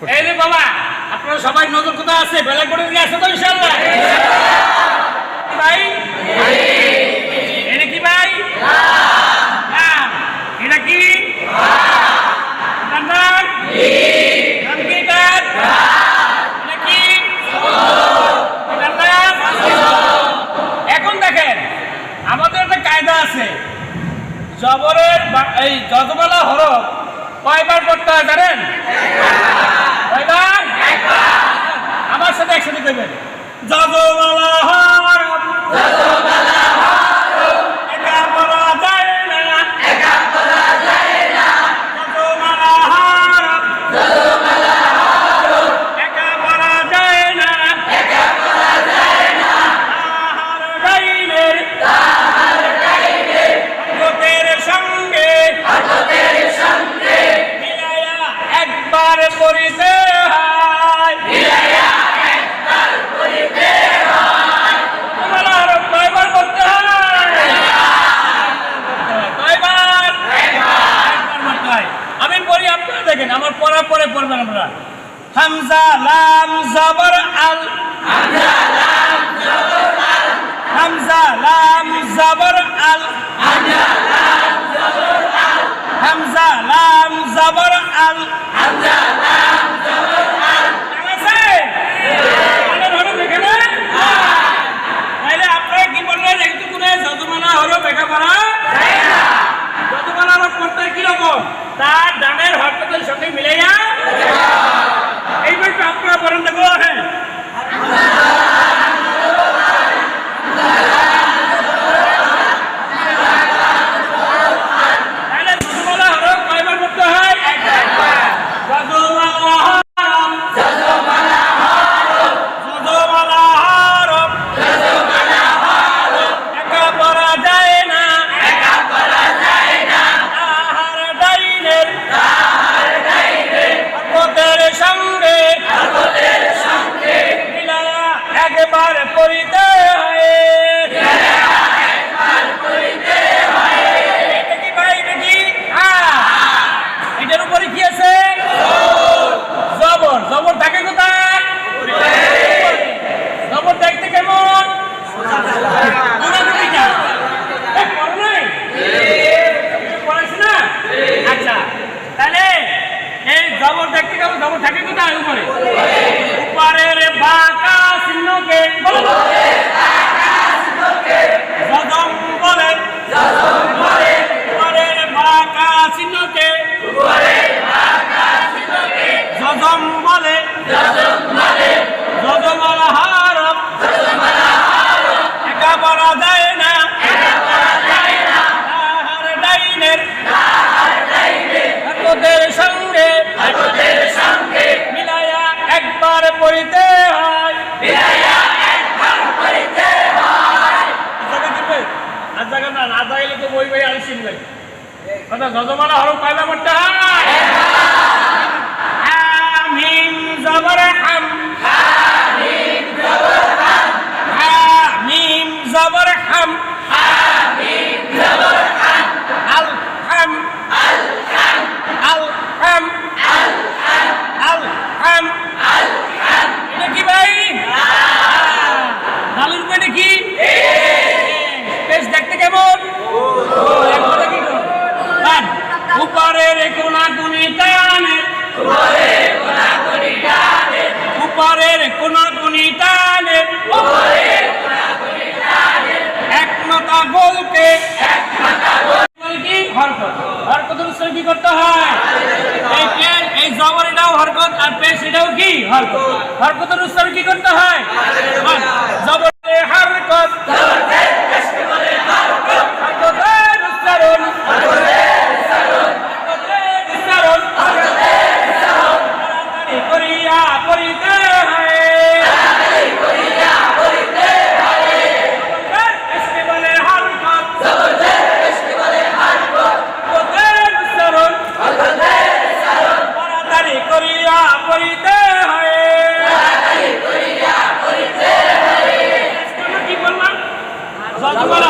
এই রে বাবা আপনারা সবাই নজর কোথায় আছে? বেলা করে দিয়ে আছে তো ভাই? এটা কি ভাই? এটা কি? এখন দেখেন আমাদের একটা কায়দা আছে। জবরের এই যজমালা হরফ কয়বার পড়তে হয় জানেন? হামজা লাম জবর আল হামজা লাম জবর আল হামজা লাম জবর আল আছে? মনে ধরো দেখে না? তাইলে আপনারা কি বললেন একটু করে যজমানা হলো লেখাপড়া যজমানা হলো করতে কীরকম তার ডানের হরকতের সঙ্গে মিলাইয়া এইবার একটু আপনারা বলেন দেখো হ্যাঁ তাহলে যজমানা হলো কয়বার করতে হয় যজমানা হরফ যজমানা হরফ একা পড়া যায় না তাহার ডাইনের হরকতের সঙ্গে মিলায়া একবার করিতে হয় এটা কি ভাই, এটা কি? হ্যাঁ। এটার উপরে কি আছে জবর জবর থাকে কোথায় জবর দেখতে কেমন গুণাগুণিটা। এ, পড়ো নাই? পড়াইছে না? আচ্ছা তাহলে এই জবর দেখতে কেমন জবর থাকে কোথায় উপরে উপরের বাঁকা চিহ্নকে বলো জজম বলে উপরের বাঁকা চিহ্নকে জজম বলে হরকতের সঙ্গে মিলায়া একবার পড়িতে হয়। জায়গা দিবে? আর জায়গা না না জায়গা তো বই বই আলি চিনবে কথা গজমালা হরফ কয়লা পড়তে হয়। আমিন জবর হাম হামিম জবর হাম আল হাম আল হাম আল হাম এটা কি ভাই নালুর পেটে কি বেশ দেখতে কেমন একবারে কি করো? বাদ। উপরের কোনা কুনি টানে উপরের কোনা কুনি টানে এক মাথা গোলকে গোল কি হরকত উৎসব কি করতে হয়। এই পেন এই জবর এটাও হরকত, আর পেশ এটাও কি? হরকত। হরকতের উৎসব কি করতে হয়। বাদ। জবরে 아, 나도 봐라.